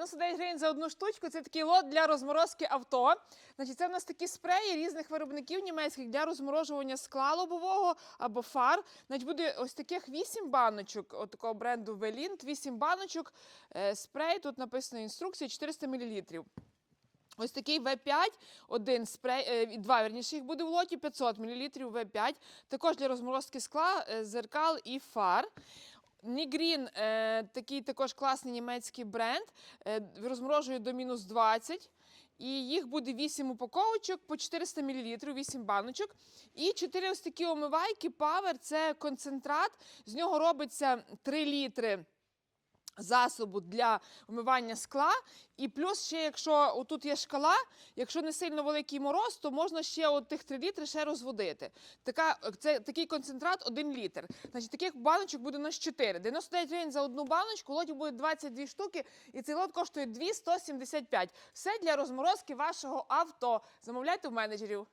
99 гривень за одну штучку. Це такий лот для розморозки авто. Значить, це в нас такі спреї різних виробників німецьких для розморожування скла лобового або фар. Значить, буде ось таких 8 баночок от такого бренду Велінт. 8 баночок. Е, Спрей, тут написано інструкція 400 мл. Ось такий В5, один спрей, е, два верніше їх буде в лоті, 500 мл В5. Також для розморозки скла, е, зеркал і фар. Нігрін е, такий також класний німецький бренд. Е, розморожує до мінус 20. І їх буде 8 упаковочок по 400 мл, 8 баночок. І 4 ось такі омивайки Power – це концентрат. З нього робиться 3 літри засобу для вмивання скла. І плюс ще, якщо отут є шкала, якщо не сильно великий мороз, то можна ще от тих 3 літри ще розводити. Така, це такий концентрат 1 літр. Значить, таких баночок буде у нас 4. 99 гривень за одну баночку, в лоті буде 22 штуки, і цей лот коштує 2,175. Все для розморозки вашого авто. Замовляйте в менеджерів.